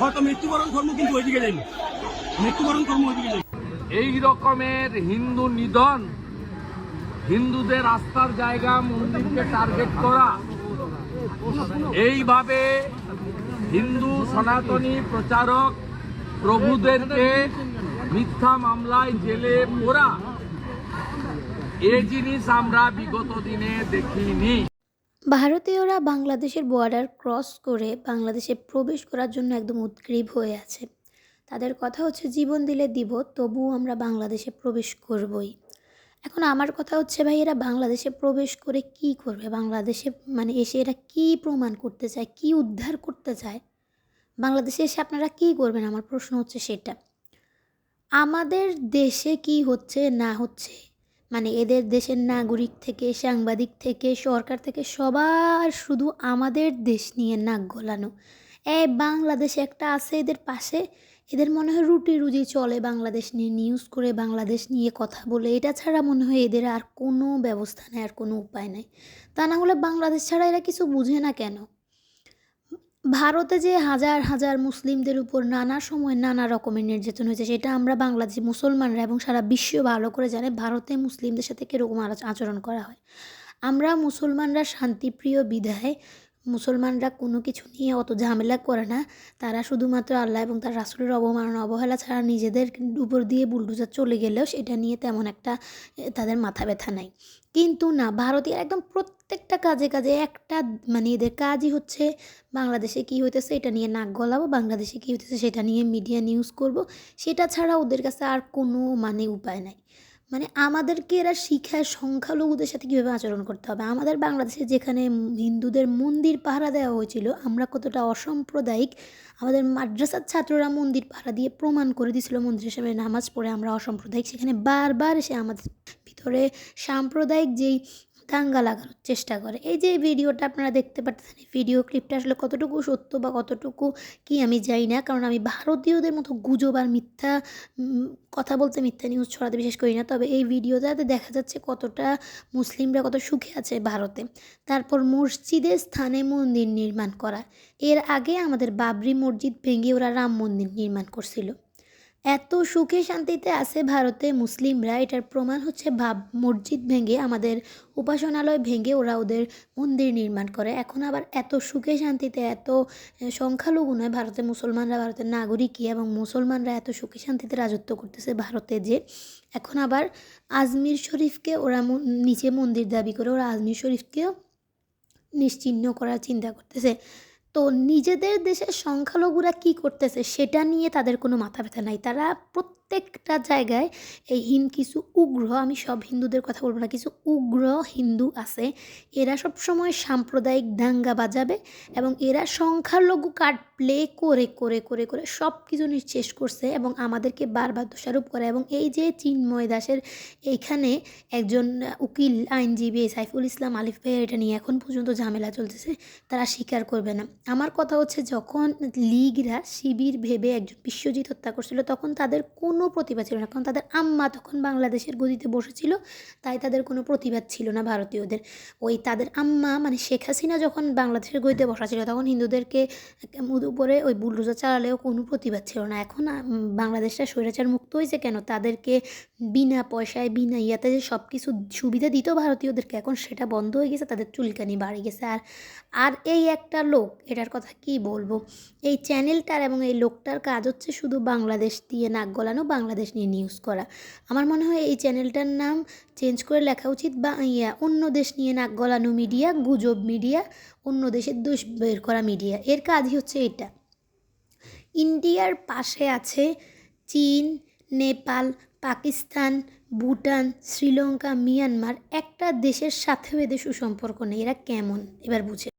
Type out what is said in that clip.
হয়তো মৃত্যুবরণ এই রকমের হিন্দু নিধন, হিন্দুদের আস্থার জায়গা মন্দিরকে টার্গেট করা, এইভাবে হিন্দু সনাতনী প্রচারক প্রভুদেরকে মিথ্যা মামলায় জেলে পোরা এ জিনিস আমরা বিগত দিনে দেখিনি। ভারতীয়রা বাংলাদেশের বর্ডার ক্রস করে বাংলাদেশে প্রবেশ করার জন্য একদম উদ্গ্রীব হয়ে আছে। তাদের কথা হচ্ছে, জীবন দিলে দিব, তবুও আমরা বাংলাদেশে প্রবেশ করবই। এখন আমার কথা হচ্ছে, ভাই, এরা বাংলাদেশে প্রবেশ করে কি করবে? বাংলাদেশে মানে এসে এরা কি প্রমাণ করতে চায়? কি উদ্ধার করতে চায়? বাংলাদেশে এসে আপনারা কি করবেন? আমার প্রশ্ন হচ্ছে সেটা। আমাদের দেশে কি হচ্ছে, না হচ্ছে মানে এদের দেশের নাগরিক থেকে, সাংবাদিক থেকে, সরকার থেকে সবার শুধু আমাদের দেশ নিয়ে নাক গলানো। এ বাংলাদেশে একটা আছে এদের পাশে। এদের মনে হয় রুটি রুজি চলে বাংলাদেশ নিয়ে নিউজ করে বাংলাদেশ নিয়ে কথা বলে। এটা ছাড়া মনে হয় এদের আর কোনো ব্যবস্থা নেই, আর কোনো উপায় নেই। তা না হলে বাংলাদেশ ছাড়া এরা কিছু বুঝে না কেন? ভারতে যে হাজার হাজার মুসলিমদের উপর নানা সময় নানা রকমের নির্যাতন হয়েছে, সেটা আমরা বাংলাদেশি মুসলমানরা এবং সারা বিশ্ব ভালো করে জানে ভারতে মুসলিমদের সাথে কীরকম আচরণ করা হয়। আমরা মুসলমানরা শান্তিপ্রিয় বিধায় মুসলমানরা কোনো কিছু নিয়ে অত ঝামেলা করে না। তারা শুধুমাত্র আল্লাহ এবং তার রাসুলের অবমাননা অবহেলা ছাড়া নিজেদের উপর দিয়ে বুলডোজার চলে গেলেও সেটা নিয়ে তেমন একটা তাদের মাথা ব্যথা নাই। কিন্তু না, ভারতীয় একদম প্রত্যেকটা কাজে কাজে একটা মানে এদের কাজই হচ্ছে বাংলাদেশে কী হইতেছে এটা নিয়ে নাক গলাবো, বাংলাদেশে কী হইতেছে সেটা নিয়ে মিডিয়া নিউজ করব। সেটা ছাড়া ওদের কাছে আর কোনো মানে উপায় নাই। মানে আমাদেরকে এরা শিখায় সংখ্যালঘুদের সাথে কীভাবে আচরণ করতে হবে। আমাদের বাংলাদেশে যেখানে হিন্দুদের মন্দির পাহারা দেওয়া হয়েছিল, আমরা কতটা অসাম্প্রদায়িক, আমাদের মাদ্রাসার ছাত্ররা মন্দির পাহারা দিয়ে প্রমাণ করে দিয়েছিল মন্দিরের সামনে নামাজ পড়ে আমরা অসাম্প্রদায়িক। সেখানে বারবার এসে আমাদের ভিতরে সাম্প্রদায়িক যেই দাঙ্গা লাগানোর চেষ্টা করে। এই যে ভিডিওটা আপনারা দেখতে পাচ্ছেন, এই ভিডিও ক্লিপটা আসলে কতটুকু সত্য বা কতটুকু কি আমি জানি না, কারণ আমি ভারতীয়দের মতো গুজব আর মিথ্যা কথা বলতে মিথ্যা নিউজ ছড়াতে বিশেষ করি না। তবে এই ভিডিওটাতে দেখা যাচ্ছে কতটা মুসলিমরা কত সুখে আছে ভারতে। তারপর মসজিদের স্থানে মন্দির নির্মাণ করা। এর আগে আমাদের বাবরি মসজিদ ভেঙে ওরা রাম মন্দির নির্মাণ করছিল। এত সুখে শান্তিতে আছে ভারতে মুসলিমরা, এটার প্রমাণ হচ্ছে ভাব মসজিদ ভেঙে আমাদের উপাসনালয় ভেঙে ওরা ওদের মন্দির নির্মাণ করে। এখন আবার এত সুখে শান্তিতে, এত সংখ্যালঘু নয় ভারতের মুসলমানরা ভারতের নাগরিকই এবং মুসলমানরা এত সুখে শান্তিতে রাজত্ব করতেছে ভারতে যে, এখন আবার আজমির শরীফকে ওরা নিচে মন্দির দাবি করে ওরা আজমির শরীফকেও নিশ্চিহ্ন করার চিন্তা করতেছে। তো নিজেদের দেশের সংখ্যালঘুরা কি করতেছে সেটা নিয়ে তাদের কোনো মাথা ব্যথা নাই। তারা প্রত্যেকটা জায়গায় এই হিন কিছু উগ্র, আমি সব হিন্দুদের কথা বলব না, কিছু উগ্র হিন্দু আছে। এরা সব সময় সাম্প্রদায়িক দাঙ্গা বাজাবে এবং এরা সংখ্যালঘু কার্ড প্লে করে করে করে করে সব কিছু নিঃশেষ করছে এবং আমাদেরকে বারবার দোষারোপ করে এবং এই যে চিন্ময় দাসের এইখানে একজন উকিল, আইনজীবী সাইফুল ইসলাম আলিফ ভাইয়ের এটা নিয়ে এখন পর্যন্ত ঝামেলা চলতেছে, তারা স্বীকার করবে না। আমার কথা হচ্ছে যখন লীগরা শিবির ভেবে একজন বিশ্বজিৎ হত্যা করছিল, তখন তাদের কোনো প্রতিবাদ ছিল না। কারণ তাদের আম্মা তখন বাংলাদেশের গদিতে বসেছিল, তাই তাদের কোনো প্রতিবাদ ছিল না ভারতীয়দের। ওই তাদের আম্মা মানে শেখ হাসিনা যখন বাংলাদেশের গদিতে বসা ছিল, তখন হিন্দুদেরকে উপরে ওই বুলডোজার চালালেও কোনো প্রতিবাদ ছিল না। এখন বাংলাদেশটা স্বৈরাচার মুক্ত হয়েছে কেন? তাদেরকে বিনা পয়সায়, বিনা ইয়াতে যে সব কিছু সুবিধা দিত ভারতীয়দেরকে, এখন সেটা বন্ধ হয়ে গেছে, তাদের চুলকানি বাড়ে গেছে। আর আর এই একটা লোক, এটার কথা কি বলব? এই চ্যানেলটার এবং এই লোকটার কাজ হচ্ছে শুধু বাংলাদেশ দিয়ে নাক গলানো, বাংলাদেশ নিয়ে নিউজ করা। আমার মনে হয় এই চ্যানেলটার নাম চেঞ্জ করে লেখা উচিত বা, ইয়া, অন্য দেশ নিয়ে নাক গলানো মিডিয়া গুজব মিডিয়া অন্য দেশের দোষ বের করা মিডিয়া এর কাজই হচ্ছে এটা। ইন্ডিয়ার পাশে আছে চীন নেপাল, পাকিস্তান, ভুটান, শ্রীলঙ্কা, মিয়ানমার একটা দেশের সাথেও এদের সুসম্পর্ক নেই। এরা কেমন? এবার বুঝে।